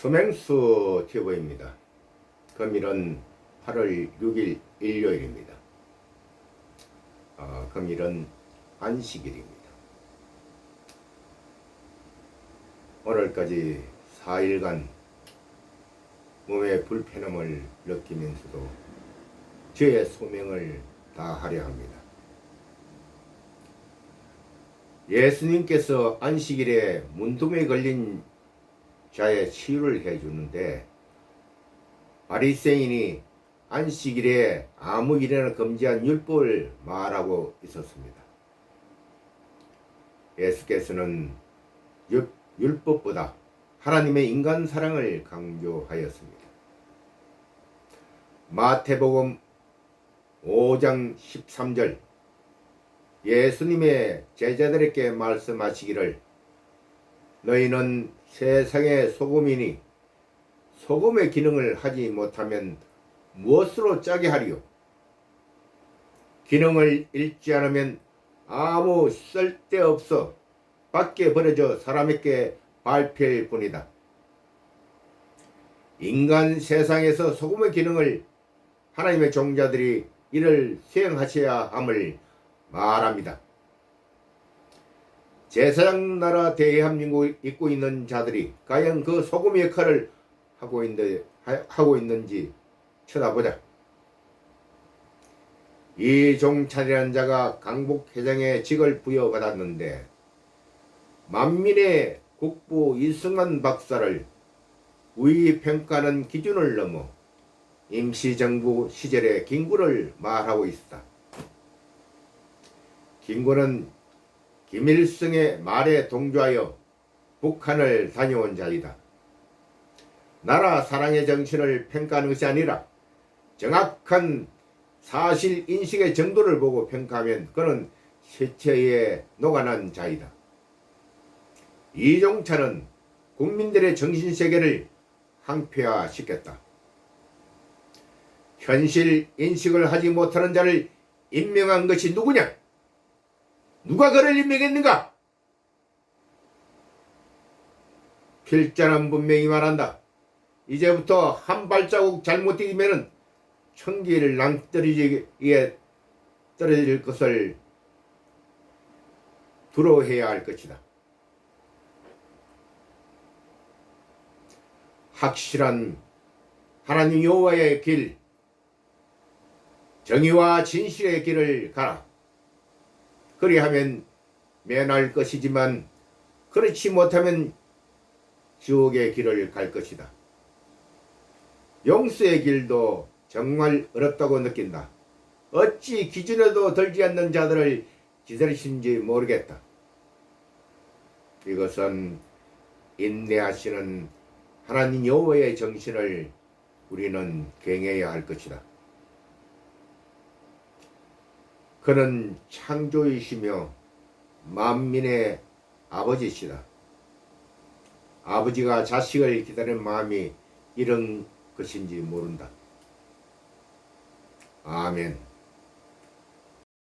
서맹수 TV입니다. 금일은 8월 6일 일요일입니다. 아, 금일은 안식일입니다. 오늘까지 4일간 몸의 불편함을 느끼면서도 저의 소명을 다하려 합니다. 예수님께서 안식일에 문둥에 걸린 자의 치유를 해주는데 바리새인이 안식일에 아무 일이나 금지한 율법을 말하고 있었습니다. 예수께서는 율- 율법보다 하나님의 인간 사랑을 강조하였습니다. 마태복음 5장 13절 예수님의 제자들에게 말씀하시기를 너희는 세상의 소금이니 소금의 기능을 하지 못하면 무엇으로 짜게 하리요? 기능을 잃지 않으면 아무 쓸데없어 밖에 버려져 사람에게 밟힐 뿐이다. 인간 세상에서 소금의 기능을 하나님의 종자들이 이를 수행하셔야 함을 말합니다. 제사장 나라 대한민국 입고 있는 자들이 과연 그 소금 역할을 하고 있는 하고 있는지 쳐다보자. 이종찬이라는 자가 강북 회장의 직을 부여받았는데 만민의 국부 이승만 박사를 우위 평가하는 기준을 넘어 임시정부 시절의 김구를 말하고 있다. 김구는 김일성의 말에 동조하여 북한을 다녀온 자이다. 나라 사랑의 정신을 평가하는 것이 아니라 정확한 사실 인식의 정도를 보고 평가하면 그는 세체에 녹아난 자이다. 이종찬은 국민들의 정신세계를 항폐화시켰다. 현실 인식을 하지 못하는 자를 임명한 것이 누구냐? 누가 그를 임명했는가? 필자는 분명히 말한다. 이제부터 한 발자국 잘못되면은 천기를 낭떠러지게 떨어질 것을 두려워해야 할 것이다. 확실한 하나님 여호와의 길, 정의와 진실의 길을 가라. 그리하면 면할 것이지만 그렇지 못하면 지옥의 길을 갈 것이다. 용서의 길도 정말 어렵다고 느낀다. 어찌 기준에도 들지 않는 자들을 기다리신지 모르겠다. 이것은 인내하시는 하나님 여호와의 정신을 우리는 경해야 할 것이다. 그는 창조이시며 만민의 아버지시다. 아버지가 자식을 기다리는 마음이 이런 것인지 모른다. 아멘.